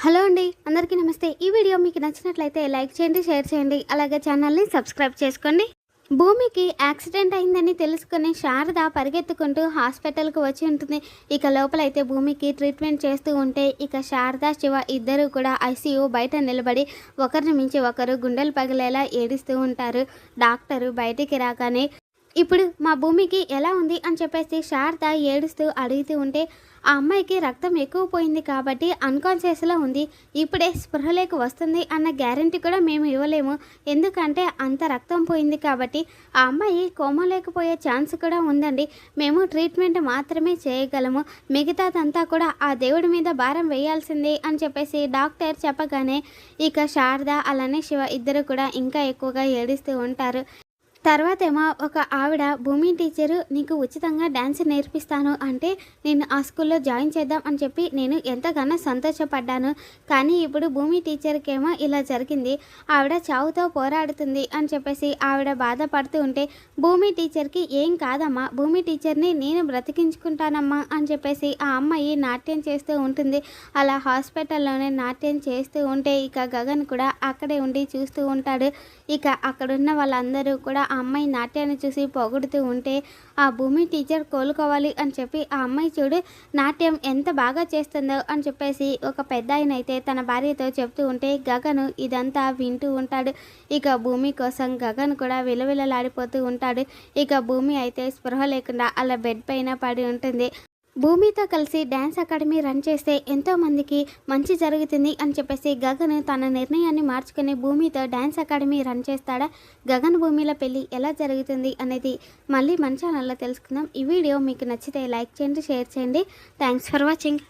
Hello అండి అందరికీ నమస్తే. ఈ వీడియో మీకు నచ్చినట్లయితే లైక్ చేయండి షేర్ చేయండి. అలాగే ఛానల్ని సబ్స్క్రైబ్ చేసుకోండి. భూమికి యాక్సిడెంట్ అయిందని తెలుసుకుని శారద పరిగెత్తుకుంటూ హాస్పిటల్కి వచ్చి ఉంటుంది. ఇక లోపలైతే భూమికి ట్రీట్మెంట్ చేస్తూ ఉంటే ఇక శారద శివ ఇద్దరు కూడా ఐసీయూ బయట నిలబడి ఒకరిని మించి ఒకరు గుండెలు పగిలేలా ఏడుస్తూ ఉంటారు. డాక్టరు బయటికి రాగానే ఇప్పుడు మా భూమికి ఎలా ఉంది అని చెప్పేసి శారద ఏడుస్తూ అడుగుతూ ఉంటే ఆ అమ్మాయికి రక్తం ఎక్కువ పోయింది కాబట్టి అన్కాన్షియస్లో ఉంది. ఇప్పుడే స్పృహలోకి వస్తుంది అన్న గ్యారంటీ కూడా మేము ఇవ్వలేము. ఎందుకంటే అంత రక్తం పోయింది కాబట్టి ఆ అమ్మాయి కోమలేకపోయే ఛాన్స్ కూడా ఉందండి. మేము ట్రీట్మెంట్ మాత్రమే చేయగలము. మిగతాదంతా కూడా ఆ దేవుడి మీద భారం వేయాల్సిందే అని చెప్పేసి డాక్టర్ చెప్పగానే ఇక శారద అలానే శివ ఇద్దరు కూడా ఇంకా ఎక్కువగా ఏడుస్తూ ఉంటారు. తర్వాత ఏమో ఒక ఆవిడ భూమి టీచరు నీకు ఉచితంగా డ్యాన్స్ నేర్పిస్తాను అంటే నేను ఆ స్కూల్లో జాయిన్ చేద్దాం అని చెప్పి నేను ఎంతగానో సంతోషపడ్డాను. కానీ ఇప్పుడు భూమి టీచర్కి ఏమో ఇలా జరిగింది. ఆవిడ చావుతో పోరాడుతుంది అని చెప్పేసి ఆవిడ బాధపడుతూ ఉంటే భూమి టీచర్కి ఏం కాదమ్మా భూమి టీచర్ని నేను బ్రతికించుకుంటానమ్మా అని చెప్పేసి ఆ అమ్మాయి నాట్యం చేస్తూ ఉంటుంది. అలా హాస్పిటల్లోనే నాట్యం చేస్తూ ఉంటే ఇక గగన్ కూడా అక్కడే ఉండి చూస్తూ ఉంటాడు. ఇక అక్కడున్న వాళ్ళందరూ కూడా ఆ అమ్మాయి నాట్యాన్ని చూసి పొగుడుతూ ఉంటే ఆ భూమి టీచర్ కోలుకోవాలి అని చెప్పి ఆ అమ్మాయి చూడు నాట్యం ఎంత బాగా చేస్తుందో అని చెప్పేసి ఒక పెద్ద ఆయన అయితే తన భార్యతో చెప్తూ ఉంటే గగను ఇదంతా వింటూ ఉంటాడు. ఇక భూమి కోసం గగన్ కూడా విలవిలలాడిపోతూ ఉంటాడు. ఇక భూమి అయితే స్పృహ లేకుండా అలా బెడ్ పైన పడి ఉంటుంది. భూమితో కలిసి డ్యాన్స్ అకాడమీ రన్ చేస్తే ఎంతో మందికి మంచి జరుగుతుంది అని చెప్పేసి గగన్ తన నిర్ణయాన్ని మార్చుకుని భూమితో డ్యాన్స్ అకాడమీ రన్ చేస్తాడా? గగన్ భూమిల పెళ్ళి ఎలా జరుగుతుంది అనేది మళ్ళీ మన ఛానల్లో తెలుసుకుందాం. ఈ వీడియో మీకు నచ్చితే లైక్ చేయండి షేర్ చేయండి. Thanks for watching